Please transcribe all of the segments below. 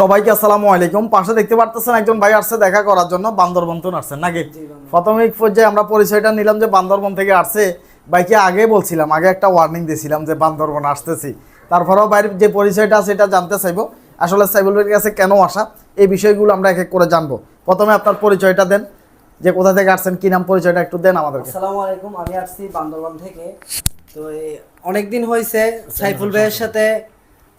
সবাইকে আসসালামু আলাইকুম। পাশে দেখতে পারতেছেন একজন ভাই আসছে দেখা করার জন্য বান্দরবন তো আসছেন নাকি? প্রাথমিক পর্যায়ে আমরা পরিচয়টা নিলাম যে বান্দরবন থেকে আসছে। ভাইকে আগে বলছিলাম আগে একটা ওয়ার্নিং দিয়েছিলাম যে বান্দরবন আসতেছি। তারপরেও বাইরের যে পরিচয়টা আছে এটা জানতে চাইব। আসলে সাইবুল ভাইয়ের কাছে কেন আসা এই বিষয়গুলো আমরা এক এক করে জানব। প্রথমে আপনার পরিচয়টা দেন যে কোথা থেকে আসছেন কি নাম পরিচয়টা একটু দেন আমাদেরকে। আসসালামু আলাইকুম আমি আসছি বান্দরবান থেকে। তো অনেক দিন হয়েছে সাইফুল ভাইয়ের সাথে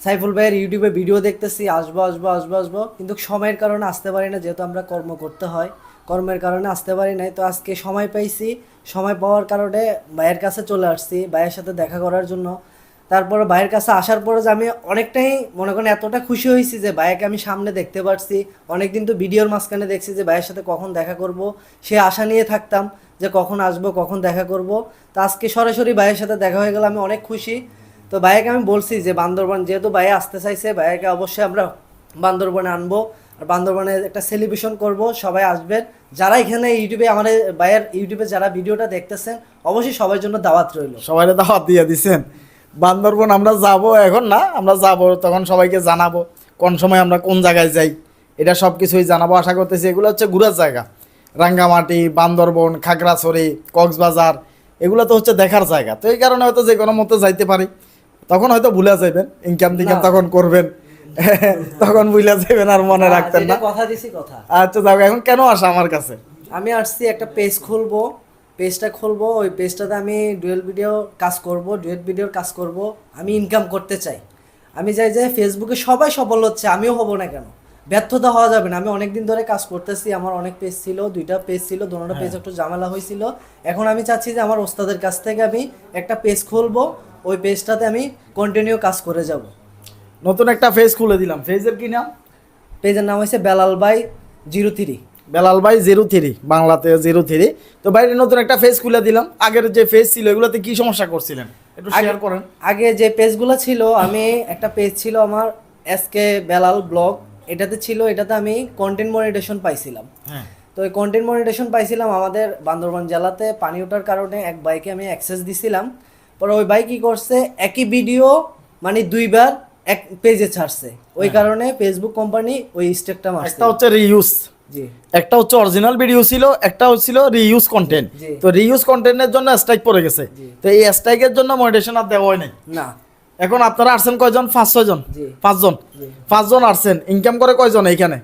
সাইফুল ভাইয়ের ইউটিউবে ভিডিও দেখতেছি, আসব আসব আসব আসব। কিন্তু সময়ের কারণে আসতে পারি না, যেহেতু আমরা কর্ম করতে হয়। কর্মের কারণে আসতে পারি নাই। তো আজকে সময় পাইছি। সময় পাওয়ার কারণে ভাইয়ের কাছে চলে আসছি, ভাইয়ের সাথে দেখা করার জন্য। তারপরে ভাইয়ের কাছে আসার পরে যে আমি অনেকটাই মনে করেন এতটা খুশি হয়েছি যে ভাইয়াকে আমি সামনে দেখতে পারছি। অনেকদিন তো ভিডিওর মাঝখানে দেখছি যে ভাইয়ের সাথে কখন দেখা করব। সে আশা নিয়ে থাকতাম যে কখন আসব, কখন দেখা করব। তো আজকে সরাসরি ভাইয়ের সাথে দেখা হয়ে গেল, আমি অনেক খুশি। তো ভাইয়াকে আমি বলছি যে বান্দরবান, যেহেতু ভাইয়া আসতে চাইছে, ভাইয়াকে অবশ্যই আমরা বান্দরবানে আনব। আর বান্দরবানে একটা সেলিব্রেশন করব, সবাই আসবেন। যারা এখানে ইউটিউবে আমাদের ভাইয়ের ইউটিউবে যারা ভিডিওটা দেখতেছেন, অবশ্যই সবার জন্য দাওয়াত রইল। সবাই দাওয়াত দিয়ে দিছেন। বান্দরবন আমরা যাব এখন না, আমরা যাব, তখন সবাইকে জানাব কোন সময় আমরা কোন জায়গায় যাই। এটা সব কিছুই জানাব। আশা করতেছি এগুলো হচ্ছে ঘুরার জায়গা। রাঙ্গামাটি, বান্দরবন, খাগড়াছড়ি, কক্সবাজার, এগুলো তো হচ্ছে দেখার জায়গা। তো এই কারণে হয়তো যে কোনো মতো যাইতে পারি। তখন হয়তো ভুলে যাইবেন ইনকাম টিনকাম তখন করবেন। তখন ভুলে যাইবেন আর মনে রাখতেন না। কথা দিছি কথা। আচ্ছা যাও এখন কেন আসা আমার কাছে? আমি আসছি একটা পেজ খুলবো। পেজটা খুলবো ওই পেজটাতে আমি ডুয়েল ভিডিও কাজ করব ডুয়েট ভিডিওর কাজ করব। আমি ইনকাম করতে চাই। আমি চাই যে ফেসবুকে সবাই সফল হচ্ছে আমিও হব না কেন? ব্যর্থতা হওয়া যাবে না। আমি অনেক দিন ধরে কাজ করতেছি আমার অনেক পেজ ছিল দুইটা পেজ ছিল দোনোটা পেজ একটু ঝামেলা হয়েছিল। এখন আমি চাচ্ছি যে আমার ওস্তাদের কাছ থেকে আমি একটা পেজ খুলবো। ওই পেজটাতে আমি কন্টিনিউ কাজ করে যাব। নতুন একটা ফেজ খুলে দিলাম। ফেজের কি নাম? পেজের নাম হয়েছে Belal by zero three Belal ভাই জিরো থ্রি বাংলাতে জিরো থ্রি তো বাইরে নতুন একটা ফেজ খুলে দিলাম। আগের যে ফেজ ছিল এগুলোতে কি সমস্যা করছিলেন? একটু শেয়ার করেন। আগে যে পেজগুলো ছিল আমি একটা পেজ ছিল আমার এসকে বেলাল ব্লগ এটাতে ছিল এটাতে আমি কন্টেন্ট মনিটেশন পাইছিলাম। হ্যাঁ। তো ওই কন্টেন্ট মনিটেশন পাইছিলাম আমাদের বান্দরবান জেলাতে। পানি ওঠার কারণে এক বাইকে আমি অ্যাক্সেস দিছিলাম। পরে ওই ভাই কি করছে একই ভিডিও মানে দুইবার এক পেজে ছাড়ছে। ওই কারণে ফেসবুক কোম্পানি ওই স্টেকটা মারছে। একটা হচ্ছে রিইউজ একটা হচ্ছে অরিজিনাল ভিডিও ছিল একটা হচ্ছিল রিইউজ কন্টেন্ট তো রিইউজ কন্টেন্টের জন্য স্ট্রাইক পড়ে গেছে। তো এই স্ট্রাইকের জন্য মনিটেশন আর দেওয়া হয় নাই। না। এখন আপনারা আসছেন কয়জন? পাঁচ ছয়জন পাঁচজন। পাঁচজন আসছেন ইনকাম করে কয়জন এইখানে?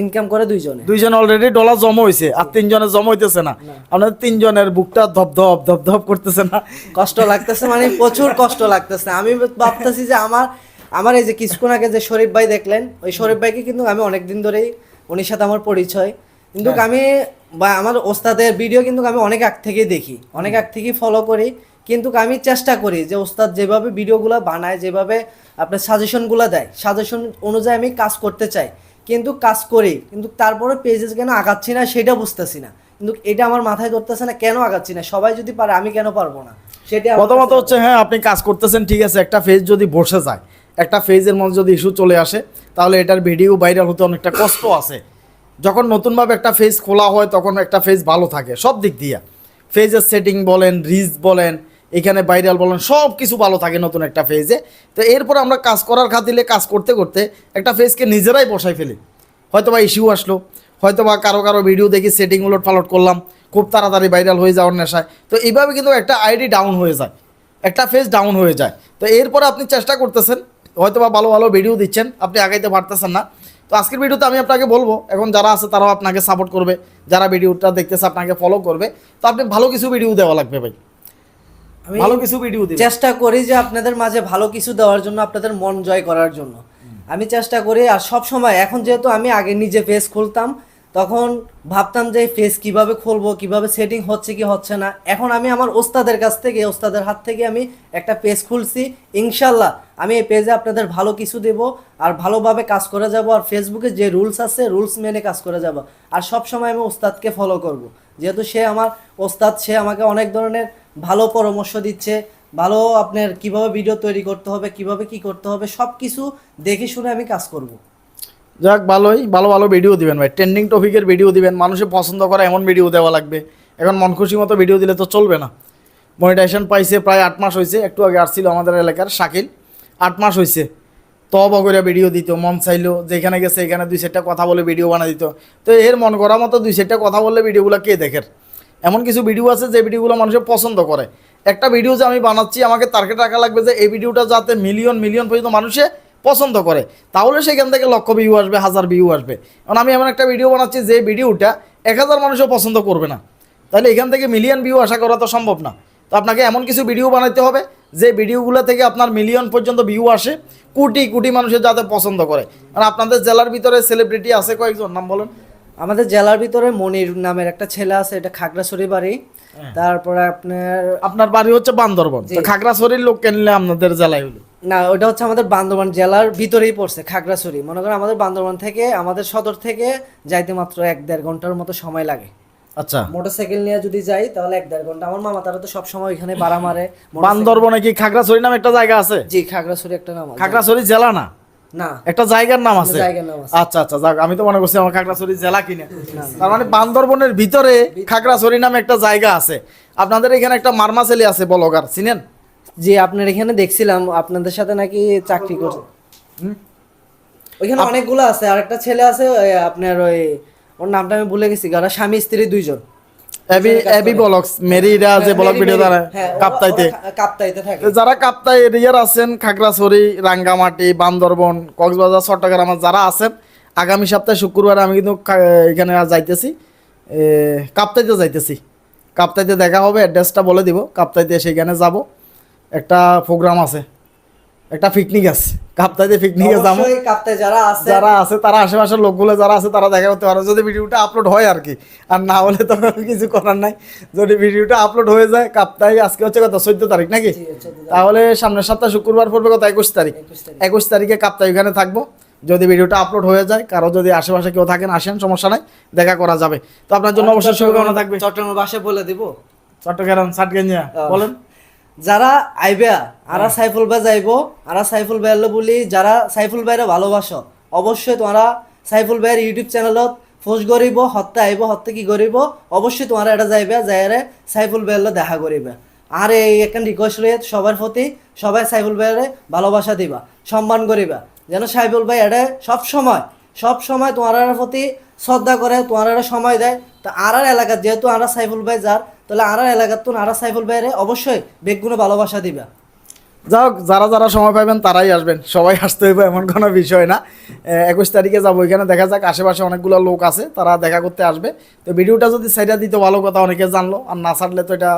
ইনকাম করে দুইজনে। দুইজন অলরেডি ডলার জমা হয়েছে আর তিনজনের জমা হইতেছে না। আপনাদের তিনজনের বুকটা ধপ ধপ ধপ ধপ করতেছে না। কষ্ট লাগতেছে মানে প্রচুর কষ্ট লাগতেছে। আমি ভাবতেছি যে আমার আমার এই যে কিছুক্ষণ আগে যে শরীফ ভাই দেখলেন ওই শরীফ ভাইকে কিন্তু আমি অনেক দিন ধরেই উনির সাথে আমার পরিচয়। কিন্তু আমি বা আমার ওস্তাদের ভিডিও কিন্তু আমি অনেক আগ থেকেই দেখি অনেক আগ থেকেই ফলো করি। কিন্তু আমি চেষ্টা করি যে ওস্তাদ যেভাবে ভিডিওগুলো বানায় যেভাবে আপনার সাজেশনগুলো দেয় সাজেশন অনুযায়ী আমি কাজ করতে চাই। কিন্তু কাজ করি কিন্তু তারপরে পেজেস কেন আগাচ্ছি না সেটা বুঝতেছি না। কিন্তু এটা আমার মাথায় ধরতেছে না কেন আগাচ্ছি না? সবাই যদি পারে আমি কেন পারব না? সেটা প্রথমত হচ্ছে হ্যাঁ আপনি কাজ করতেছেন ঠিক আছে একটা ফেজ যদি বসে যায় একটা ফেজের মধ্যে যদি ইস্যু চলে আসে তাহলে এটার ভিডিও ভাইরাল হতে অনেকটা কষ্ট আছে। যখন নতুনভাবে একটা ফেজ খোলা হয় তখন একটা ফেজ ভালো থাকে সব দিক দিয়ে। ফেজের সেটিং বলেন রিচ বলেন এখানে ভাইরাল বলেন সব কিছু ভালো থাকে নতুন একটা ফেজে তো এরপর আমরা কাজ করার খাতিলে কাজ করতে করতে একটা ফেজকে নিজেরাই বসাই ফেলি। হয়তো বা ইস্যু আসলো হয়তো বা কারও কারও ভিডিও দেখি সেটিং উলট পালট করলাম, খুব তাড়াতাড়ি ভাইরাল হয়ে যাওয়ার নেশায়। তো এইভাবে কিন্তু একটা আইডি ডাউন হয়ে যায়, একটা ফেজ ডাউন হয়ে যায়। তো এরপরে আপনি চেষ্টা করতেছেন হয়তো বা ভালো ভালো ভিডিও দিচ্ছেন, আপনি আগাইতে পারতেছেন না। তো আজকের ভিডিওতে আমি আপনাকে বলব, এখন যারা আছে তারাও আপনাকে সাপোর্ট করবে, যারা ভিডিওটা দেখতেছে আপনাকে ফলো করবে। তো আপনি ভালো কিছু ভিডিও দেওয়া লাগবে ভাই। ভালো কিছু ভিডিও দিবেন। চেষ্টা করি যে আপনাদের মাঝে ভালো কিছু দেওয়ার জন্য আপনাদের মন জয় করার জন্য। আমি চেষ্টা করি আর সব সময় এখন যেহেতু আমি আগে নিজে পেজ খুলতাম তখন ভাবতাম যে ফেস কীভাবে খুলবো কীভাবে সেটিং হচ্ছে কি হচ্ছে না। এখন আমি আমার ওস্তাদের কাছ থেকে ওস্তাদের হাত থেকে আমি একটা পেজ খুলছি। ইনশাল্লাহ আমি এই পেজে আপনাদের ভালো কিছু দেব আর ভালোভাবে কাজ করে যাব। আর ফেসবুকে যে রুলস আছে রুলস মেনে কাজ করে যাব। আর সব সময় আমি ওস্তাদকে ফলো করব। যেহেতু সে আমার ওস্তাদ সে আমাকে অনেক ধরনের ভালো পরামর্শ দিচ্ছে, ভালো আপনার কীভাবে ভিডিও তৈরি করতে হবে, কীভাবে কি করতে হবে সব কিছু দেখে শুনে আমি কাজ করব। যাক, ভালোই, ভালো ভালো ভিডিও দিবেন ভাই। ট্রেন্ডিং টপিকের ভিডিও দিবেন, মানুষে পছন্দ করা এমন ভিডিও দেওয়া লাগবে। এখন মন খুশি মতো ভিডিও দিলে তো চলবে না। মনিটাইজেশন পাইছে প্রায় আট মাস হয়েছে একটু আগে আসছিল আমাদের এলাকার শাকিল। আট মাস হয়েছে তবা করে ভিডিও দিত, মন চাইলো, যেখানে গেছে এখানে দুই চারটা কথা বলে ভিডিও বানিয়ে দিত। তো এর মন করা মতো দুই চারটা কথা বললে ভিডিওগুলো কে দেখের? এমন কিছু ভিডিও আছে যে ভিডিওগুলো মানুষের পছন্দ করে। একটা ভিডিও যে আমি বানাচ্ছি, আমাকে টার্গেট রাখা লাগবে যে এই ভিডিওটা যাতে মিলিয়ন মিলিয়ন পর্যন্ত মানুষে পছন্দ করে। তাহলে সেখান থেকে লক্ষ ভিউ আসবে, হাজার ভিউ আসবে। কারণ আমি এমন একটা ভিডিও বানাচ্ছি যে ভিডিওটা এক হাজার মানুষও পছন্দ করবে না। তাহলে এখান থেকে মিলিয়ন ভিউ আশা করা তো সম্ভব না। তো আপনাকে এমন কিছু ভিডিও বানাতে হবে যে ভিডিওগুলো থেকে আপনার মিলিয়ন পর্যন্ত ভিউ আসে, কোটি কোটি মানুষের যাতে পছন্দ করে। আর আপনাদের জেলার ভিতরে সেলিব্রিটি আছে কয়েকজন, নাম বলেন। আমাদের জেলার ভিতরে মনির নামের একটা ছেলে আছে এটা খাগড়াছড়ি বাড়ি। হ্যাঁ। তারপরে আপনার আপনার বাড়ি হচ্ছে বান্দরবন। তো খাগড়াছড়ির লোক কিনলে আপনাদের জেলায় হলো না ওটা হচ্ছে আমাদের বান্দরবান জেলার ভিতরেই পড়ছে খাগড়াছড়ি। মনে করেন আমাদের বান্দরবান থেকে আমাদের সদর থেকে যাইতে মাত্র এক দেড় ঘণ্টার মতো সময় লাগে। আচ্ছা। মোটরসাইকেল নিয়ে যদি যাই তাহলে এক দেড় ঘণ্টা। আমার মামা তারা তো সবসময় ওইখানে বাড়া মারে বান্দরবনে কি খাগড়াছড়ি নামে একটা জায়গা আছে? জি খাগড়াছড়ি একটা নাম আছে। খাগড়াছড়ি জেলা না? না। একটা জায়গার নাম আছে। আচ্ছা আচ্ছা যাক আমি তো মনে করছি আমার খাগড়াছড়ি জেলা কিনে। তার মানে বান্দরবনের ভিতরে খাগড়াছড়ি নামে একটা জায়গা আছে। আপনাদের এখানে একটা মারমাছেলি আছে বলগার চিনেন? জি আপনার এখানে দেখছিলাম আপনাদের সাথে নাকি চাকরি করছে ওইখানে অনেকগুলো আছে আর একটা ছেলে আছে আপনার ওই ওর নামটা আমি ভুলে গেছি ওরা স্বামী স্ত্রী দুইজন। এবি এবি ব্লগস মেরিরা যে ব্লগ ভিডিও দ্বারা হ্যাঁ, কাপ্তাইতে। কাপ্তাইতে থাকে। যারা কাপ্তাই এরিয়ার আছেন খাগড়াছড়ি রাঙ্গামাটি বান্দরবন কক্সবাজার চট্টগ্রাম যারা আছেন আগামী সপ্তাহে শুক্রবার আমি কিন্তু এখানে যাইতেছি। কাপ্তাইতে যাইতেছি। কাপ্তাইতে দেখা হবে অ্যাড্রেসটা বলে দিব। কাপ্তাইতে সেখানে যাব। একটা প্রোগ্রাম আছে। একটা পিকনিক আছে। কাপ্তাইতে পিকনিকে কাপ্তাই যারা আছে যারা আছে তারা আশেপাশের লোকগুলো যারা আছে তারা দেখা করতে পারে। যদি ভিডিওটা আপলোড হয় আর কি। আর না হলে তো কিছু করার নাই। যদি ভিডিওটা আপলোড হয়ে যায় কাপ্তাই আজকে হচ্ছে কত? চোদ্দ তারিখ নাকি? জি, 14 তারিখ। তাহলে সামনের সপ্তাহ শুক্রবার পড়বে কত? একুশ তারিখ। একুশ তারিখে। কাপ্তাই ওখানে থাকব। যদি ভিডিওটা আপলোড হয়ে যায় কারও যদি আশেপাশে কেউ থাকেন আসেন সমস্যা নাই দেখা করা যাবে। তো আপনার জন্য অবশ্যই শুভকামনা থাকবে। চট্টগ্রাম ভাষায় বলে দিব। চট্টগ্রাম সাটগঞ্জিয়া। বলেন। যারা আইবা আরা হ্যাঁ। সাইফুল ভাই যাইবো আরা সাইফুল ভাই বলি যারা সাইফুল ভাইরে ভালোবাসো অবশ্যই তোমরা সাইফুল ভাইয়ের ইউটিউব চ্যানেলত পোস্ট করিব হত্যা আইব হত্যা কি করিব অবশ্যই তোমরা এটা যাইবে যাইরে সাইফুল ভাইয়ের দেখা করিবে আর এই একটা রিকোয়েস্ট রয়ে সবার প্রতি সবাই সাইফুল ভাইয়ের ভালোবাসা দিবা সম্মান করিবা যেন সাইফুল ভাই এটা সব সময় সব সময় তোমার প্রতি শ্রদ্ধা করে তোমার সময় দেয় তো আর এলাকার যেহেতু আরা সাইফুল ভাই যার তাহলে আর এলাকার তো আরা সাইফুল ভাইরে অবশ্যই বেগুনে ভালোবাসা দিবা। যাই হোক যারা যারা সময় পাবেন তারাই আসবেন। সবাই আসতে হইবে, এমন কোনো বিষয় না। একুশ তারিখে যাব এখানে, দেখা যাক আশেপাশে অনেকগুলো লোক আছে, তারা দেখা করতে আসবে। তো ভিডিওটা যদি সাইডা দিতে ভালো কথা, অনেকে জানলো, আর না ছাড়লে তো এটা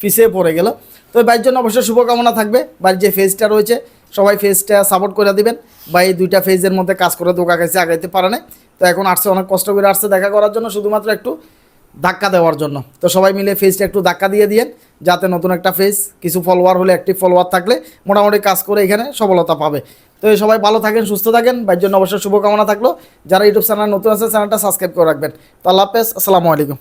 পিছিয়ে পড়ে গেল। তো বাইর জন্য অবশ্যই শুভকামনা থাকবে। বাড়ির যে ফেজটা রয়েছে, সবাই ফেজটা সাপোর্ট করে দিবেন। বা এই দুইটা ফেজের মধ্যে কাজ করে দোকা গেছে আগাইতে পারে না তো এখন আসছে, অনেক কষ্ট করে আসছে দেখা করার জন্য। শুধুমাত্র একটু ধাক্কা দেওয়ার জন্য। তো সবাই মিলে ফেজটা একটু ধাক্কা দিয়ে দিয়েন, যাতে নতুন একটা ফেজ কিছু ফলোয়ার হলে একটি ফলোয়ার থাকলে মোটামুটি কাজ করে এখানে সফলতা পাবে। তো এই সবাই ভালো থাকেন, সুস্থ থাকেন বাইর জন্য অবশ্যই শুভকামনা থাকল। যারা ইউটিউব চ্যানেল নতুন আছে চ্যানেলটা সাবস্ক্রাইব করে রাখবেন। তো আল্লাহ হাফেজ, আসসালামু আলাইকুম।